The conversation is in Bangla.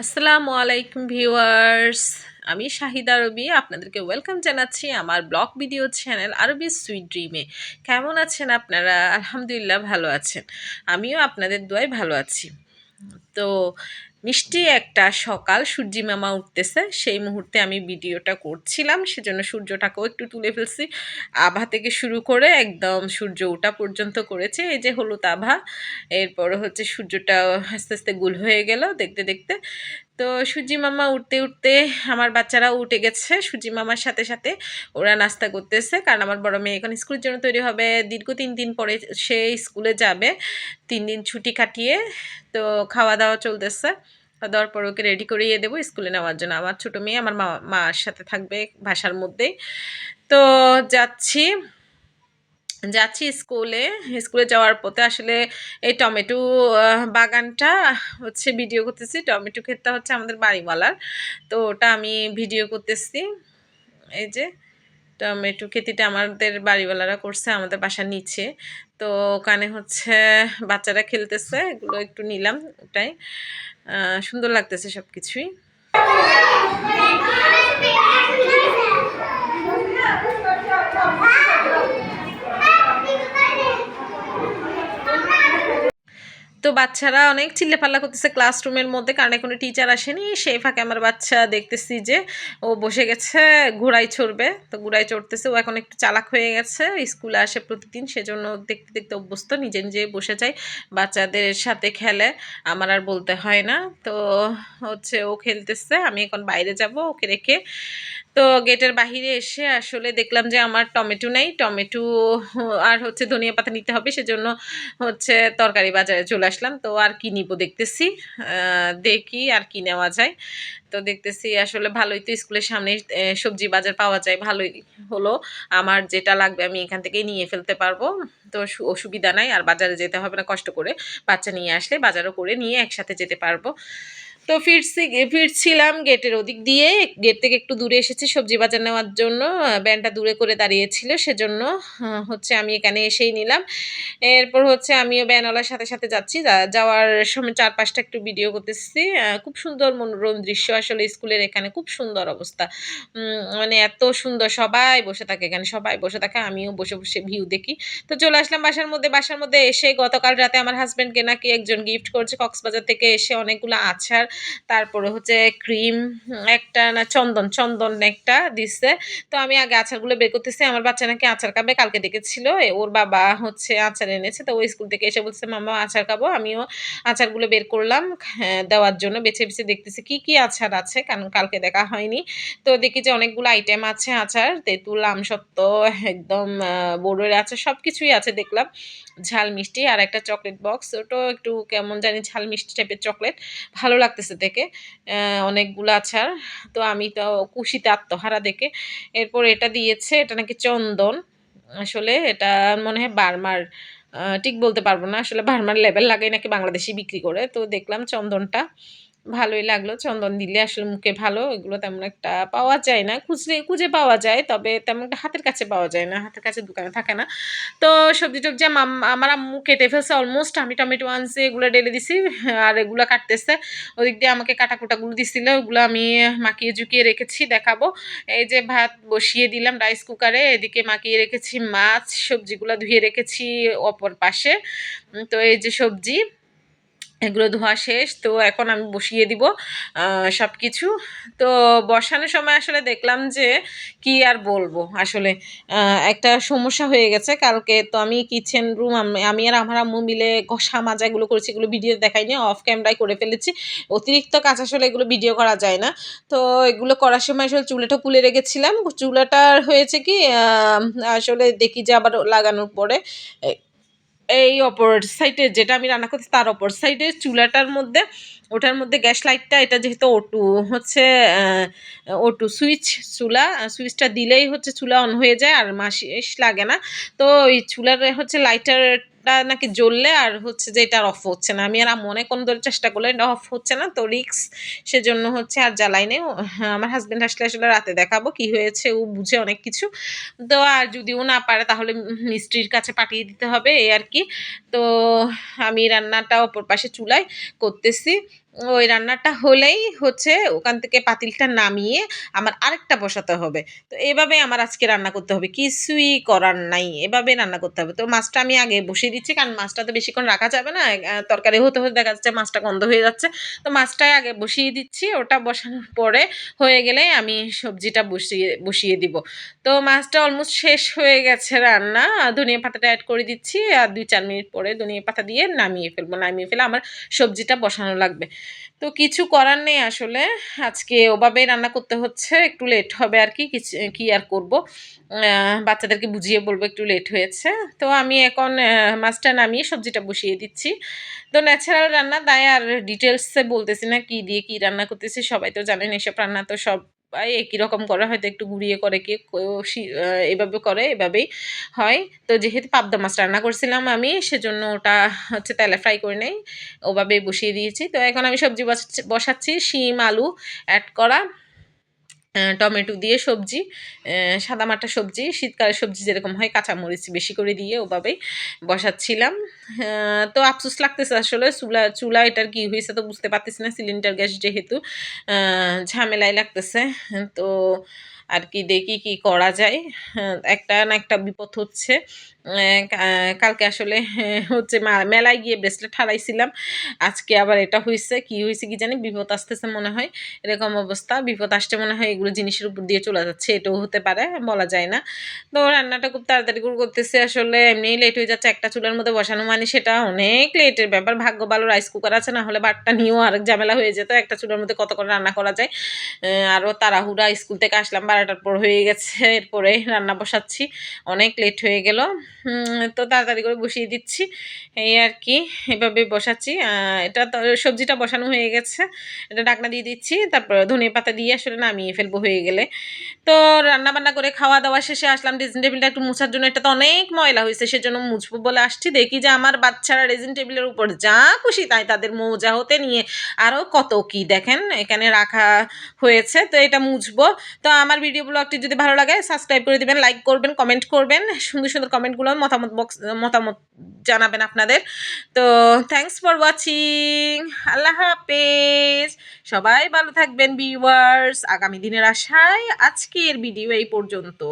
আসসালামু আলাইকুম ভিউয়ার্স, আমি শাহিদা আরবি আপনাদেরকে ওয়েলকাম জানাচ্ছি আমার blog video channel R B sweet ড্রিমে। কেমন আছেন আপনারা? আলহামদুলিল্লাহ ভালো আছেন। আমিও আপনাদের দোয়ায় ভালো আছি। তো মিষ্টি একটা সকাল সূর্যি মামা উঠতেছে, সেই মুহূর্তে আমি ভিডিওটা করছিলাম, সেজন্য সূর্যটাকেও একটু তুলে ফেলছি। আভা থেকে শুরু করে একদম সূর্য ওঠা পর্যন্ত করেছে, এই যে হলুদ আভা, এরপর হচ্ছে সূর্যটা আস্তে আস্তে গুল হয়ে গেল দেখতে দেখতে। তো সুজি মামা উঠতে উঠতে আমার বাচ্চারাও উঠে গেছে সুজি মামার সাথে সাথে ওরা নাস্তা করতেছে, কারণ আমার বড় মেয়ে এখন স্কুলের জন্য তৈরি হবে, দীর্ঘ তিন দিন পরে সে স্কুলে যাবে, তিন দিন ছুটি কাটিয়ে, তো খাওয়া দাওয়া চলতেছে। দেওয়ার পর ওকে রেডি করিয়ে দেবো স্কুলে নেওয়ার জন্য। আমার ছোটো মেয়ে, আমার মা, মার সাথে থাকবে ভাষার মধ্যেই তো যাচ্ছি যাচ্ছি স্কুলে। স্কুলে যাওয়ার পথে আসলে এই টমেটো বাগানটা হচ্ছে ভিডিও করতেছি। টমেটো ক্ষেতটা হচ্ছে আমাদের বাড়িওয়ালার। তো ওটা আমি ভিডিও করতেছি। এই যে, টমেটো খেতিটা আমাদের বাড়িওয়ালারা করছে আমাদের বাসার নিচে। তো ওখানে হচ্ছে বাচ্চারা খেলতেছে এগুলো একটু নিলাম ওটাই। সুন্দর লাগতেছে সব কিছুই তো বাচ্চারা অনেক চিল্লেপাল্লা করতেছে ক্লাসরুমের মধ্যে, কারণ এখনও টিচার আসেনি। সেই ফাঁকে আমার বাচ্চা দেখতেছি যে ও বসে গেছে ঘোড়াই চড়বে। তো ঘোড়াই চড়তেছে, ও এখন একটু চালাক হয়ে গেছে। স্কুলে আসে প্রতিদিন, সেজন্য দেখতে দেখতে অভ্যস্ত। নিজে নিজে বসে যায়, বাচ্চাদের সাথে খেলে। আমার আর বলতে হয় না। তো হচ্ছে ও খেলতেছে, আমি এখন বাইরে যাব, ওকে রেখে তো গেটের বাহিরে এসে আসলে দেখলাম যে আমার টমেটো নেই। টমেটো, আর হচ্ছে ধনিয়া পাতা নিতে হবে, সেজন্য হচ্ছে তরকারি বাজারে চলে আসলাম। তো আর কি নিব দেখতেছি। দেখি আর কি নেওয়া যায়। তো দেখতেছি আসলে ভালোই তো স্কুলের সামনে সবজি বাজার পাওয়া যায়, ভালোই হলো। আমার যেটা লাগবে আমি এখান থেকেই নিয়ে ফেলতে পারব। তো অসুবিধা নাই, আর বাজারে যেতে হবে না, কষ্ট করে বাচ্চা নিয়ে আসলে বাজারও করে নিয়ে একসাথে যেতে পারব। তো ফিরছি, ফিরছিলাম গেটের ওদিক দিয়ে। গেট থেকে একটু দূরে এসেছি সবজি বাজার নেওয়ার জন্য। ব্যানটা দূরে করে দাঁড়িয়েছিল সেজন্য হচ্ছে আমি এখানে এসেই নিলাম। এরপর হচ্ছে আমিও ব্যানওয়ালার সাথে সাথে যাচ্ছি। যাওয়ার সময় চারপাশটা একটু ভিডিও করতেছি। খুব সুন্দর মনোরম দৃশ্য আসলে স্কুলের এখানে, খুব সুন্দর অবস্থা। মানে এত সুন্দর, সবাই বসে থাকে এখানে, সবাই বসে থাকে, আমিও বসে বসে ভিউ দেখি। তো চলে আসলাম বাসার মধ্যে বাসার মধ্যে এসে গতকাল রাতে আমার হাজব্যান্ডকে নাকি একজন গিফট করছে, কক্সবাজার থেকে এসে অনেকগুলো আচার তারপরে হচ্ছে ক্রিম একটা না চন্দন চন্দন একটা দিচ্ছে তো আমি আগে আচারগুলো বের করতেছি। আমার বাচ্চা নাকি আচার খাবে কালকে দেখেছিল। ওর বাবা হচ্ছে আচার এনেছে। তো ওই স্কুল থেকে এসে বলছে মামা আচার খাব। আমিও আচারগুলো বের করলাম হ্যাঁ, দেওয়ার জন্য। বেছে বেছে দেখতেছি কি কি আচার আছে কারণ কালকে দেখা হয়নি। তো দেখি যে অনেকগুলো আইটেম আছে আচার। তেঁতুল আমসত্ত্ব একদম বড়ের আচার সব কিছুই আছে দেখলাম। ঝাল মিষ্টি আর একটা চকলেট বক্স ওটাও একটু কেমন জানি ঝাল মিষ্টি টাইপের চকলেট ভালো লাগতেছে দেখে অনেকগুলো আচার তো আমি তো কুশিতে আত্মহারা দেখে। এরপর এটা দিয়েছে, এটা নাকি চন্দন। আসলে এটা মনে হয় বার্মার ঠিক বলতে পারব না। আসলে বার্মার লেবেল লাগে নাকি বাংলাদেশি বিক্রি করে। তো দেখলাম চন্দনটা। ভালোই লাগল। চন্দন দিলে আসলে মুখে ভালো, এগুলো তেমন একটা পাওয়া যায় না। খুঁজলে, খুঁজে পাওয়া যায়, তবে তেমন একটা হাতের কাছে পাওয়া যায় না। হাতের কাছে দোকানে থাকে না। তো সবজি টবজি আমার আম্মু কেটে ফেলছে অলমোস্ট আমি টমেটো আনছি, এগুলো ডেলে দিছি, আর এগুলো কাটতেছে। ওদিক দিয়ে আমাকে কাটা কুটাগুলো দিছিল, ওগুলো আমি মাখিয়ে ঝুঁকিয়ে রেখেছি, দেখাবো। এই যে ভাত বসিয়ে দিলাম রাইস কুকারে এদিকে মাখিয়ে রেখেছি মাছ, সবজিগুলো ধুয়ে রেখেছি অপর পাশে। তো এই যে সবজি এগুলো ধোয়া শেষ, তো এখন আমি বসিয়ে দিব সব কিছু তো বসানোর সময় আসলে দেখলাম যে কি আর বলব আসলে একটা সমস্যা হয়ে গেছে কালকে। তো আমি কিচেন রুম আমি আর আমার আম্মু মিলে ঘষা মাজা এগুলো করেছি, এগুলো ভিডিও দেখাইনি অফ ক্যামেরায় করে ফেলেছি। অতিরিক্ত কাজ আসলে এগুলো ভিডিও করা যায় না। তো এগুলো করার সময় আসলে চুলাটা খুলে রেখেছিলাম। চুলাটার হয়েছে কি আসলে দেখি যে আবার লাগানোর পরে এই অপর সাইডে যেটা আমি রান্না করছি তার অপর সাইডে চুলাটার মধ্যে, ওটার মধ্যে গ্যাস লাইটটা এটা যেহেতু ওটু হচ্ছে ওটু সুইচ চুলা সুইচটা দিলেই হচ্ছে চুলা অন হয়ে যায় আর মাসিস লাগে না। তো ওই চুলার হচ্ছে লাইটার টা নাকি জ্বললে আর হচ্ছে যে এটা অফ হচ্ছে না। আমি আর মনে কোনো ধরে চেষ্টা করলে এটা অফ হচ্ছে না, তো রিক্স সেজন্য হচ্ছে আর জ্বালাই নেই। আমার হাজব্যান্ড আসলে আসলে রাতে দেখাবো কি হয়েছে, ও বুঝে অনেক কিছু। তো আর যদি ও না পারে তাহলে মিস্ত্রির কাছে পাঠিয়ে দিতে হবে, এই আর কি। তো আমি রান্নাটা ওপর পাশে চুলায় করতেছি। ওই রান্নাটা হলেই হচ্ছে ওখান থেকে পাতিলটা নামিয়ে আমার আরেকটা বসাতে হবে। তো এভাবে আমার আজকে রান্না করতে হবে, কিছুই করার নাই, এভাবে রান্না করতে হবে। তো মাছটা আমি আগে বসিয়ে দিচ্ছি, কারণ মাছটা তো বেশিক্ষণ রাখা যাবে না তরকারি হতে হতে দেখা যাচ্ছে মাছটা গন্ধ হয়ে যাচ্ছে। তো মাছটাই আগে বসিয়ে দিচ্ছি, ওটা বসানোর পরে হয়ে গেলে আমি সবজিটা বসিয়ে বসিয়ে দিব। তো মাছটা অলমোস্ট শেষ হয়ে গেছে রান্না, ধনিয়া পাতাটা অ্যাড করে দিচ্ছি, আর দুই চার মিনিট পরে ধনিয়া পাতা দিয়ে নামিয়ে ফেলব, নামিয়ে ফেলে আমার সবজিটা বসানো লাগবে। তো কিছু করার নেই আসলে। আজকে ওভাবে রান্না করতে হচ্ছে, একটু লেট হবে আর কি কি আর করব? বাচ্চাদেরকে বুঝিয়ে বলব একটু লেট হয়েছে। তো আমি এখন মাছটা নামিয়ে সবজিটা বসিয়ে দিচ্ছি। তো ন্যাচারাল রান্না, তাই আর ডিটেলসে বলতেছি না কী দিয়ে কী রান্না করতেছি, সবাই তো জানেন, এসব রান্না তো সবাই একই রকম করে হয়তো একটু গুঁড়িয়ে করে কে এভাবে করে, এভাবেই হয়। তো যেহেতু পাবদা মাছ রান্না করছিলাম আমি, সেজন্য ওটা হচ্ছে তেলে ফ্রাই করে নেই, ওভাবেই বসিয়ে দিয়েছি। তো এখন আমি সবজি বসাচ্ছি, শিম, আলু অ্যাড করা। টমেটো দিয়ে সবজি সাদামাটা সবজি, শীতকালের সবজি যেরকম হয়, কাঁচামরিচ বেশি করে দিয়ে ওভাবেই বসাচ্ছিলাম। তো আফসোস লাগতেছে আসলে, চুলা চুলা এটার কী হয়েছে তো বুঝতে পারতেছি না, সিলিন্ডার গ্যাস যেহেতু ঝামেলায় লাগতেছে। তো আর কি দেখি কি করা যায়। একটা না একটা বিপদ হচ্ছে। কালকে আসলে হচ্ছে মেলায় গিয়ে ব্রেসলেট হারাইছিলাম। আজকে আবার এটা হয়েছে কি হয়েছে কি জানি? বিপদ আসতেছে মনে হয়। এরকম অবস্থা। বিপদ আসতে মনে হয় এগুলো জিনিসের উপর দিয়ে চলে যাচ্ছে। এটাও হতে পারে, বলা যায় না। তো রান্নাটা খুব তাড়াতাড়ি করে করতেছে। আসলে এমনিই লেট হয়ে যাচ্ছে। একটা চুলার মধ্যে বসানো মানে সেটা অনেক লেটের ব্যাপার। ভাগ্য ভালো রাইস কুকার আছে, না হলে বাটটা নিয়েও আরেক ঝামেলা হয়ে যেত। একটা চুলার মধ্যে কত করে রান্না করা যায়? আরও তাড়াহুড়া স্কুল থেকে আসলাম। বারোটার পর হয়ে গেছে, এরপরে রান্না বসাচ্ছি, অনেক লেট হয়ে গেল। তো তাড়াতাড়ি করে বসিয়ে দিচ্ছি, এই আর কি, এভাবে বসাচ্ছি। এটা তো সবজিটা বসানো হয়ে গেছে, এটা ঢাকনা দিয়ে দিচ্ছি, তারপর ধনিয়া পাতা দিয়ে আসলে নামিয়ে ফেলব হয়ে গেলে। তো রান্না বান্না করে খাওয়া দাওয়া শেষে আসলাম ড্রেসিং টেবিলটা একটু মুছার জন্য, এটা তো অনেক ময়লা হয়েছে, সেজন্য মুছবো বলে আসছি। দেখি যে আমার বাচ্চারা ড্রেসিং টেবিলের উপর যা খুশি তাই তাদের মৌজা হতে নিয়ে আরও কত কি দেখেন, এখানে রাখা হয়েছে, তো এটা মুছবো। তো আমার ভিডিও ব্লগটি যদি ভালো লাগে সাবস্ক্রাইব করে দেবেন লাইক করবেন কমেন্ট করবেন। সুন্দর সুন্দর কমেন্টগুলো মতামত বক্স মতামত জানাবেন আপনাদের। তো থ্যাংকস ফর ওয়াচিং আল্লাহ হাফেজ। সবাই ভালো থাকবেন ভিউয়ার্স আগামী দিনের আশায় আজকের ভিডিও এই পর্যন্ত।